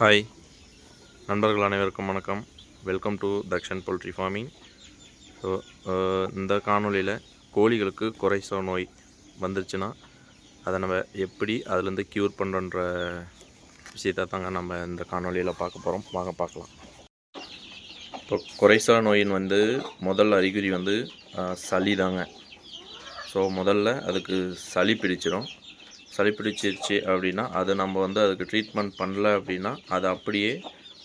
Hi நண்பர்கள் அனைவருக்கும் வணக்கம். Welcome to Dakshan poultry farming so இந்த காணொளியில் கோழிகளுக்கு குறைசோ நோய் வந்துருச்சுன்னா அதை நம்ம எப்படி அதுலேருந்து க்யூர் பண்ணுறன்ற விஷயத்தை தாங்க நம்ம இந்த காணொளியில் பார்க்க போகிறோம் வாங்க பார்க்கலாம். இப்போ குறைசா நோயின் வந்து முதல் அறிகுறி வந்து uh, சளி தாங்க. ஸோ முதல்ல அதுக்கு சளி பிடிச்சிடும் சளி பிடிச்சிருச்சு அப்படின்னா அது நம்ம வந்து அதுக்கு ட்ரீட்மெண்ட் பண்ணல அப்படின்னா அது அப்படியே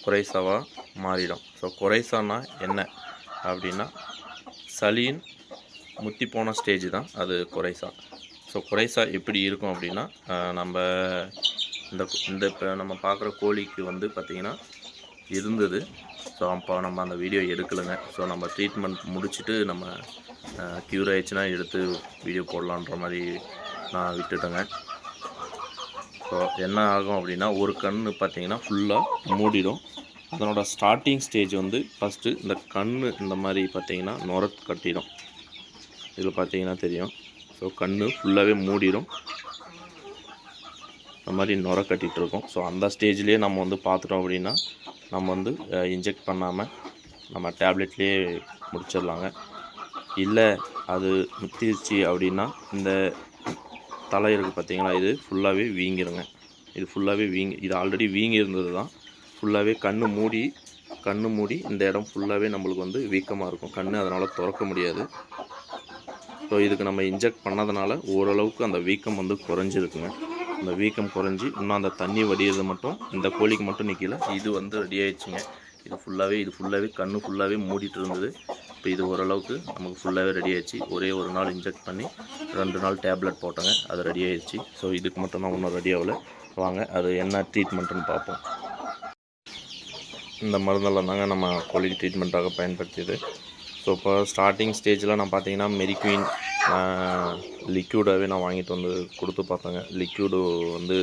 குறைசாவாக மாறிடும். ஸோ குறைசானா என்ன அப்படின்னா சளியின் முத்தி போன ஸ்டேஜ் தான் அது குறைசா. ஸோ குறைசா எப்படி இருக்கும் அப்படின்னா நம்ம இந்த இந்த இப்போ நம்ம பார்க்குற கோழிக்கு வந்து பார்த்திங்கன்னா இருந்தது. ஸோ அப்போ நம்ம அந்த வீடியோ எடுக்கலைங்க. ஸோ நம்ம ட்ரீட்மெண்ட் முடிச்சுட்டு நம்ம க்யூர் ஆயிடுச்சுன்னா எடுத்து வீடியோ போடலான்ற மாதிரி நான் விட்டுட்டேங்க. ஸோ என்ன ஆகும் அப்படின்னா ஒரு கண் பார்த்தீங்கன்னா ஃபுல்லாக மூடிடும். அதனோட ஸ்டார்டிங் ஸ்டேஜ் வந்து ஃபஸ்ட்டு இந்த கண் இந்த மாதிரி பார்த்தீங்கன்னா நுர கட்டிடும். இதில் பார்த்தீங்கன்னா தெரியும். ஸோ கண் ஃபுல்லாகவே மூடிடும். இந்த மாதிரி நுர கட்டிகிட்டுருக்கும் ஸோ அந்த ஸ்டேஜ்லேயே நம்ம வந்து பார்த்துட்டோம் அப்படின்னா நம்ம வந்து இன்ஜெக்ட் பண்ணாமல் நம்ம டேப்லெட்லேயே முடிச்சிடலாங்க. இல்லை அது முத்திருச்சு அப்படின்னா இந்த தலை இருக்குது பார்த்தீங்களா? இது ஃபுல்லாகவே வீங்கிருங்க. இது ஃபுல்லாகவே வீங்கி இது ஆல்ரெடி வீங்கி இருந்தது தான். ஃபுல்லாகவே கண்ணு மூடி கண்ணு மூடி இந்த இடம் ஃபுல்லாகவே நம்மளுக்கு வந்து வீக்கமாக இருக்கும். கண் அதனால் திறக்க முடியாது. ஸோ இதுக்கு நம்ம இன்ஜெக்ட் பண்ணதுனால ஓரளவுக்கு அந்த வீக்கம் வந்து குறைஞ்சிருக்குங்க. அந்த வீக்கம் குறைஞ்சி இன்னும் அந்த தண்ணி வடிகிறது மட்டும் இந்த கோழிக்கு மட்டும் நிற்கல இது வந்து ரெடி ஆயிடுச்சுங்க. இது ஃபுல்லாகவே இது ஃபுல்லாகவே கண்ணு ஃபுல்லாகவே மூடிட்டு இருந்தது. இப்போ இது ஓரளவுக்கு நமக்கு ஃபுல்லாகவே ரெடி ஆயிடுச்சு. ஒரே ஒரு நாள் இன்ஜெக்ட் பண்ணி ரெண்டு நாள் டேப்லெட் போட்டோங்க அது ரெடி ஆயிடுச்சு. ஸோ இதுக்கு மட்டும் தான் ரெடி ஆகலை. வாங்க அது என்ன ட்ரீட்மெண்ட்டுன்னு பார்ப்போம். இந்த மருந்தெல்லாம் தாங்க நம்ம கோழிக்கு ட்ரீட்மெண்ட்டாக பயன்படுத்தியது. ஸோ இப்போ ஸ்டார்டிங் ஸ்டேஜில் நான் பார்த்தீங்கன்னா மெரிக்வீன் லிக்யூடாகவே நான் வாங்கிட்டு வந்து கொடுத்து பார்த்தேங்க. லிக்யூடு வந்து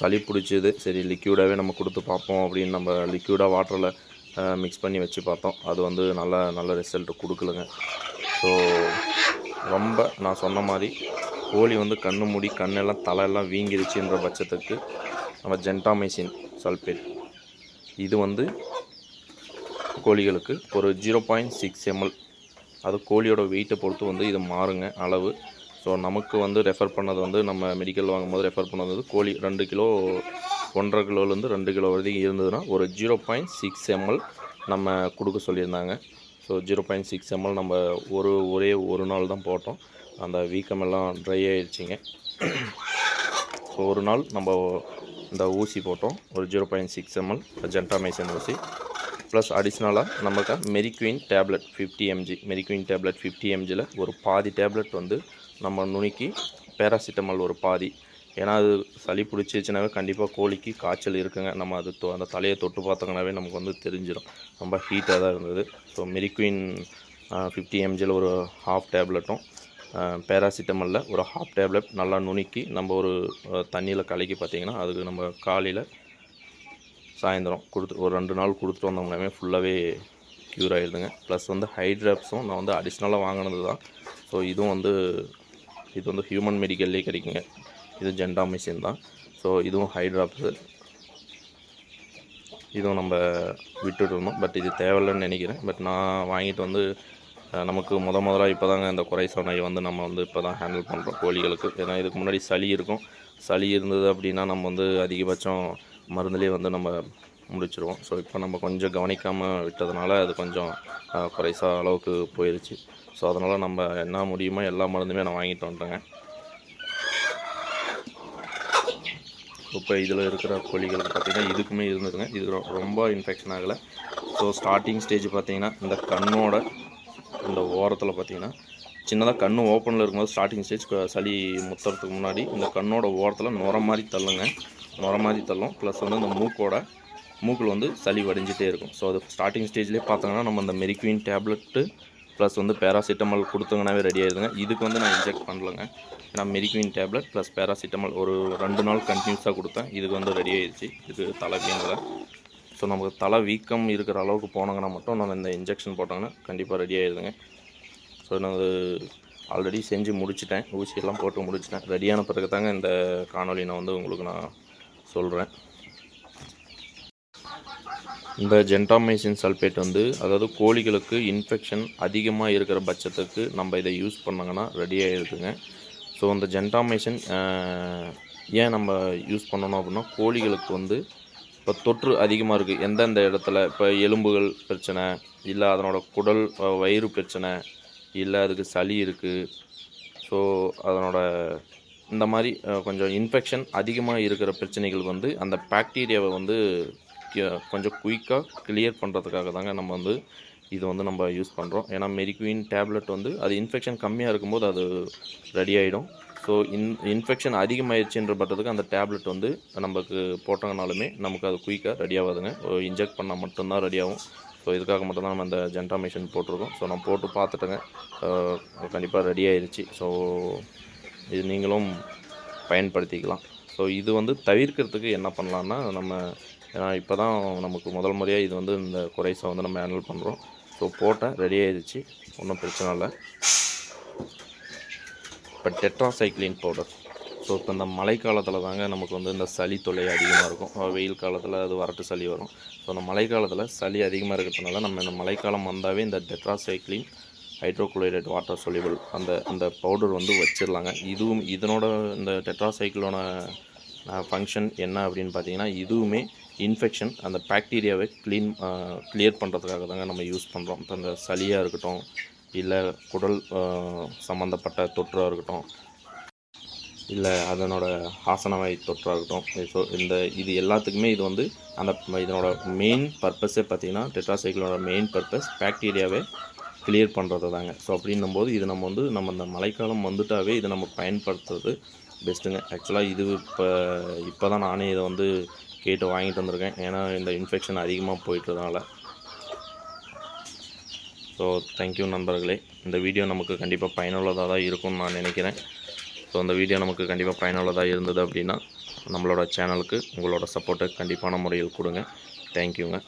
சளி பிடிச்சது. சரி லிக்யூடாகவே நம்ம கொடுத்து பார்ப்போம் அப்படின்னு நம்ம லிக்யூடாக வாட்டரில் மிக்ஸ் பண்ணி வச்சு பார்த்தோம். அது வந்து நல்ல நல்ல ரிசல்ட் கொடுக்கலங்க. ஸோ ரொம்ப நான் சொன்ன மாதிரி கோழி வந்து கண்ணு மூடி கண்ணெல்லாம் தலையெல்லாம் வீங்கிருச்சுன்ற பட்சத்துக்கு நம்ம ஜென்டாமைசின் சல்பேட் இது வந்து கோழிகளுக்கு ஒரு ஜீரோ பாயிண்ட் சிக்ஸ் எம்எல் அது கோழியோட வெயிட்டை பொறுத்து வந்து இது மாறுங்க அளவு. ஸோ நமக்கு வந்து ரெஃபர் பண்ணது வந்து நம்ம மெடிக்கல் வாங்கும்போது ரெஃபர் பண்ணது வந்து கோழி ரெண்டு கிலோ ஒன்றரை கிலோலேருந்து ரெண்டு கிலோ வரைக்கும் இருந்ததுன்னா ஒரு ஜீரோ பாயிண்ட் சிக்ஸ் எம்எல் நம்ம கொடுக்க சொல்லியிருந்தாங்க. So zero point six ML நம்ம ஒரு ஒரே ஒரு நாள் தான் போட்டோம். அந்த வீக்கமெல்லாம் ட்ரை ஆகிடுச்சிங்க ஸோ ஒரு நாள் நம்ம இந்த ஊசி போட்டோம். ஒரு zero point six ML gentamicin ஊசி. ப்ளஸ் அடிஷ்னலாக நமக்கு மெரிக்வீன் டேப்லெட் ஃபிஃப்டி எம்ஜி மெரிக்வீன் டேப்லெட் ஃபிஃப்டி எம்ஜியில் ஒரு பாதி டேப்லெட் வந்து நம்ம நுணுக்கி பேராசிட்டமால் ஒரு பாதி. ஏன்னா அது சளி பிடிச்சிச்சுனாவே கண்டிப்பாக கோழிக்கு காய்ச்சல் இருக்குங்க. நம்ம அது தொ- அந்த தலையை தொட்டு பார்த்தோங்கனாவே நமக்கு வந்து தெரிஞ்சிடும் ரொம்ப ஹீட்டாக தான் இருந்தது. ஸோ மெரிக்வீன் ஃபிஃப்டி எம்ஜியில் ஒரு ஹாஃப் டேப்லெட்டும் பேராசிட்டமலில் ஒரு ஹாஃப் டேப்லெட் நல்லா நுணுக்கி நம்ம ஒரு தண்ணியில் கலக்கி பார்த்தீங்கன்னா அதுக்கு நம்ம காலையில் சாயந்தரம் கொடுத்து ஒரு ரெண்டு நாள் கொடுத்துட்டு வந்தோம்னாவே ஃபுல்லாகவே க்யூர் ஆகிடுதுங்க ப்ளஸ் வந்து ஹைட்ராப்ஸும் நான் வந்து அடிஷ்னலாக வாங்கினது தான். ஸோ இதுவும் வந்து இது வந்து ஹியூமன் மெடிக்கல்லே கிடைக்குங்க. இது ஜென்டாமிஷன் தான். ஸோ இதுவும் ஹைட்ராப்ஸு இதுவும் நம்ம விட்டுட்டுருந்தோம் பட் இது தேவையில்லைன்னு நினைக்கிறேன். பட் நான் வாங்கிட்டு வந்து நமக்கு முத முதலாக இப்போ தாங்க இந்த குறைசா சோனை வந்து நம்ம வந்து இப்போ தான் ஹேண்டில் பண்ணுறோம் கோழிகளுக்கு. ஏன்னா இதுக்கு முன்னாடி சளி இருக்கும். சளி இருந்தது அப்படின்னா நம்ம வந்து அதிகபட்சம் மருந்துலேயே வந்து நம்ம முடிச்சிருவோம். ஸோ இப்போ நம்ம கொஞ்சம் கவனிக்காமல் விட்டதுனால அது கொஞ்சம் குறைசா அளவுக்கு போயிடுச்சு ஸோ அதனால் நம்ம என்ன முடியுமோ எல்லா மருந்துமே நான் வாங்கிட்டு வந்துட்டேங்க. இப்போ இதில் இருக்கிற கோழிகள் பார்த்திங்கன்னா இதுக்குமே இருந்ததுங்க. இது ரொம்ப இன்ஃபெக்ஷன் ஆகலை. ஸோ ஸ்டார்டிங் ஸ்டேஜ் பார்த்திங்கன்னா இந்த கண்ணோட இந்த ஓரத்தில் பார்த்தீங்கன்னா சின்னதாக கண் ஓப்பனில் இருக்கும்போது ஸ்டார்டிங் ஸ்டேஜ் சளி முத்துறதுக்கு முன்னாடி இந்த கண்ணோட ஓரத்தில் நுர மாதிரி தள்ளுங்க. நுர மாதிரி தள்ளும். ப்ளஸ் வந்து இந்த மூக்கோட மூக்கில் வந்து சளி வடிஞ்சிட்டே இருக்கும். ஸோ அது ஸ்டார்டிங் ஸ்டேஜ்லேயே பார்த்தோங்கன்னா நம்ம இந்த மெரிக்வின் டேப்லெட்டு ப்ளஸ் வந்து பேராசிட்டமால் கொடுத்தங்கனாவே ரெடி ஆயிடுதுங்க இதுக்கு வந்து நான் இன்ஜெக்ட் பண்ணலங்க. ஏன்னா மெரிக்வின் டேப்லெட் ப்ளஸ் பேராசிட்டமால் ஒரு ரெண்டு நாள் கண்டினியூஸாக கொடுத்தேன். இதுக்கு வந்து ரெடி ஆயிடுச்சு இது தலை ஸோ நமக்கு தலை வீக்கம் இருக்கிற அளவுக்கு போனாங்கன்னா மட்டும் நம்ம இந்த இன்ஜெக்ஷன் போட்டோங்கன்னா கண்டிப்பாக ரெடி ஆயிடுதுங்க ஸோ நான் அது ஆல்ரெடி செஞ்சு முடிச்சிட்டேன். ஊசியெல்லாம் போட்டு முடிச்சிட்டேன். ரெடியான பிறகு தாங்க இந்த காணொலி நான் வந்து உங்களுக்கு நான் சொல்கிறேன் இந்த ஜென்டாமைசின் சல்பேட் வந்து அதாவது கோழிகளுக்கு இன்ஃபெக்ஷன் அதிகமாக இருக்கிற பட்சத்துக்கு நம்ம இதை யூஸ் பண்ணாங்கன்னா ரெடியாக ஆகிருக்குங்க ஸோ இந்த ஜென்டாமைசின் ஏன் நம்ம யூஸ் பண்ணணும் அப்படின்னா கோழிகளுக்கு வந்து இப்போ தொற்று அதிகமாக இருக்குது எந்தெந்த இடத்துல இப்போ எலும்புகள் பிரச்சனை இல்லை அதனோட குடல் வயிறு பிரச்சனை இல்லை அதுக்கு சளி இருக்குது ஸோ அதனோட இந்த மாதிரி கொஞ்சம் இன்ஃபெக்ஷன் அதிகமாக இருக்கிற பிரச்சனைகள் வந்து அந்த பாக்டீரியாவை வந்து கொஞ்சம் குயிக்காக கிளியர் பண்ணுறதுக்காக தாங்க நம்ம வந்து இது வந்து நம்ம யூஸ் பண்ணுறோம் ஏன்னா மெரிக்வின் டேப்லெட் வந்து அது இன்ஃபெக்ஷன் கம்மியாக இருக்கும்போது அது ரெடி ஆகிடும் ஸோ இன் இன்ஃபெக்ஷன் அதிகமாகிடுச்சுன்ற பட்டத்துக்கு அந்த டேப்லெட் வந்து நமக்கு போட்டோங்கனாலுமே நமக்கு அது குயிக்காக ரெடி ஆகாதுங்க. இன்ஜெக்ட் பண்ணால் மட்டும்தான் ரெடி ஆகும். ஸோ இதுக்காக மட்டும்தான் நம்ம இந்த ஜென்டாமேஷன் போட்டிருக்கோம். ஸோ நான் போட்டு பார்த்துட்டேங்க. கண்டிப்பாக ரெடி ஆயிருச்சு. ஸோ இது நீங்களும் பயன்படுத்திக்கலாம். ஸோ இது வந்து தவிர்க்கிறதுக்கு என்ன பண்ணலான்னா நம்ம ஏன்னா இப்போ தான் நமக்கு முதல் முறையாக இது வந்து இந்த குறைஸை வந்து நம்ம ஹேண்டில் பண்ணுறோம் ஸோ போட்டேன் ரெடி ஆயிடுச்சு. ஒன்றும் பிரச்சனை இல்லை. இப்போ டெட்ராசைக்ளின் பவுடர் ஸோ இப்போ இந்த மழைக்காலத்தில் தாங்க நமக்கு வந்து இந்த சளி தொல்லை அதிகமாக இருக்கும். வெயில் காலத்தில் அது வறட்டு சளி வரும். ஸோ அந்த மழை காலத்தில் சளி அதிகமாக இருக்கிறதுனால நம்ம இந்த மழைக்காலம் வந்தாவே இந்த டெட்ராசைக்ளின் ஹைட்ரோக்ளோரைட் வாட்டர் சொல்யூபிள் அந்த அந்த பவுடர் வந்து வச்சிடலாங்க. இதுவும் இதனோட இந்த டெட்ராசைக்கிளோட ஃபங்க்ஷன் என்ன அப்படின்னு பார்த்தீங்கன்னா இதுவுமே இன்ஃபெக்ஷன் அந்த பாக்டீரியாவை க்ளீன் கிளியர் பண்ணுறதுக்காக தாங்க நம்ம யூஸ் பண்ணுறோம் இப்போ இந்த சளியாக இருக்கட்டும் இல்லை குடல் சம்மந்தப்பட்ட தொற்றாக இருக்கட்டும் இல்லை அதனோட ஆசனவாய் தொற்றாக இருக்கட்டும் ஸோ இந்த இது எல்லாத்துக்குமே இது வந்து அந்த இதனோட மெயின் பர்பஸே பார்த்தீங்கன்னா டெட்ராசைக்கிளோட மெயின் பர்பஸ் பாக்டீரியாவை கிளியர் பண்ணுறது தாங்க ஸோ அப்படின்னும்போது இது நம்ம வந்து நம்ம இந்த மழைக்காலம் வந்துட்டாவே இதை நம்ம பயன்படுத்துறது பெஸ்ட்டுங்க. ஆக்சுவலாக இது இப்போ இப்போ தான் நானே இதை வந்து கேட்டு வாங்கிட்டு வந்திருக்கேன். ஏன்னா இந்த இன்ஃபெக்ஷன் அதிகமாக போயிட்டுறதுனால ஸோ தேங்க்யூ நண்பர்களே. இந்த வீடியோ நமக்கு கண்டிப்பாக பயனுள்ளதாக தான் இருக்கும்னு நான் நினைக்கிறேன். ஸோ அந்த வீடியோ நமக்கு கண்டிப்பாக பயனுள்ளதாக இருந்தது அப்படின்னா நம்மளோட சேனலுக்கு உங்களோட சப்போர்ட்டை கண்டிப்பான முறையில் கொடுங்க. தேங்க்யூங்க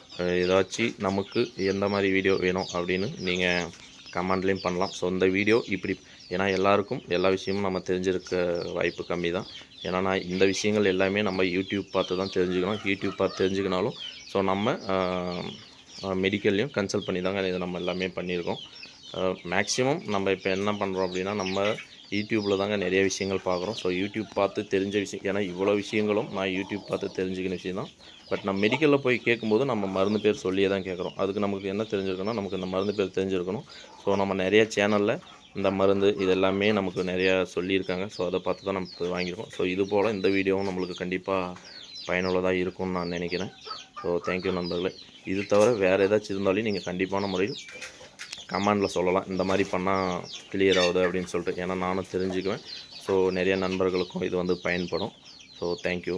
ஏதாச்சும் நமக்கு எந்த மாதிரி வீடியோ வேணும் அப்படின்னு நீங்கள் கமெண்ட்லேயும் பண்ணலாம். ஸோ இந்த வீடியோ இப்படி ஏன்னா எல்லாருக்கும் எல்லா விஷயமும் நம்ம தெரிஞ்சிருக்க வாய்ப்பு கம்மி தான் ஏன்னா நான் இந்த விஷயங்கள் எல்லாமே நம்ம யூடியூப் பார்த்து தான் தெரிஞ்சுக்கணும். யூடியூப் பார்த்து தெரிஞ்சுக்கினாலும் ஸோ நம்ம மெடிக்கல்லையும் கன்சல்ட் பண்ணி தாங்க இதை நம்ம எல்லாமே பண்ணியிருக்கோம். மேக்ஸிமம் நம்ம இப்போ என்ன பண்ணுறோம் அப்படின்னா நம்ம யூடியூப்பில் தாங்க நிறைய விஷயங்கள் பார்க்குறோம். ஸோ யூடியூப் பார்த்து தெரிஞ்ச விஷயம் ஏன்னா இவ்வளோ விஷயங்களும் நான் யூடியூப் பார்த்து தெரிஞ்சுக்கின விஷயம் தான் பட் நம்ம மெடிக்கலில் போய் கேட்கும்போது நம்ம மருந்து பேர் சொல்லியே தான் கேட்குறோம். அதுக்கு நமக்கு என்ன தெரிஞ்சிருக்கணும் நமக்கு இந்த மருந்து பேர் தெரிஞ்சிருக்கணும். ஸோ நம்ம நிறைய சேனலில் இந்த மருந்து இது எல்லாமே நமக்கு நிறையா சொல்லியிருக்காங்க. ஸோ அதை பார்த்து தான் நம்ம வாங்கியிருக்கோம். ஸோ இது போல் இந்த வீடியோவும் நம்மளுக்கு கண்டிப்பாக பயனுள்ளதாக இருக்கும்னு நான் நினைக்கிறேன். ஸோ தேங்க்யூ நண்பர்களே. இது தவிர வேறு ஏதாச்சும் இருந்தாலும் நீங்கள் கண்டிப்பான முறையில் கமெண்டில் சொல்லலாம். இந்த மாதிரி பண்ணால் கிளியர் ஆகுது அப்படின்னு சொல்லிட்டு. ஏன்னா நானும் தெரிஞ்சுக்குவேன். ஸோ நிறைய நண்பர்களுக்கும் இது வந்து பயன்படும். So thank you